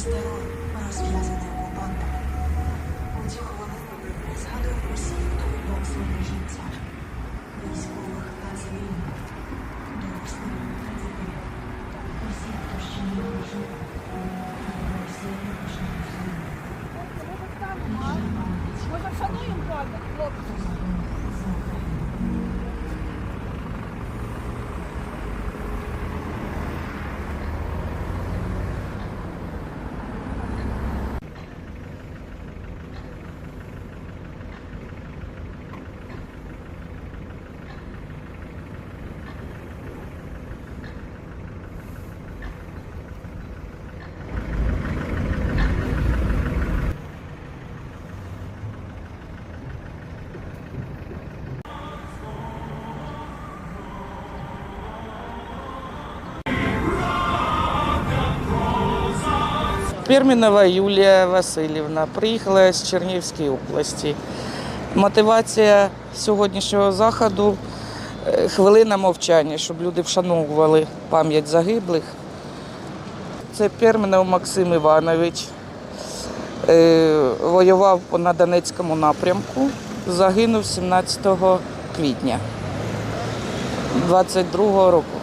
Через терор, розв'язаний окупантами. У цю хвилину згадуємо всіх, хто віддав своє життя. Військових та цивільних, дорослих та дітей. Усіх, хто ще не жив, всі рішення Може, вшануємо пам'ять, хлопці? Пермінова Юлія Васильівна приїхала з Чернігівської області. Мотивація сьогоднішнього заходу е, хвилина мовчання, щоб люди вшановували пам'ять загиблих. Це Пермінов Максим Іванович. Е, Воював на Донецькому напрямку, загинув 17 квітня 22 року.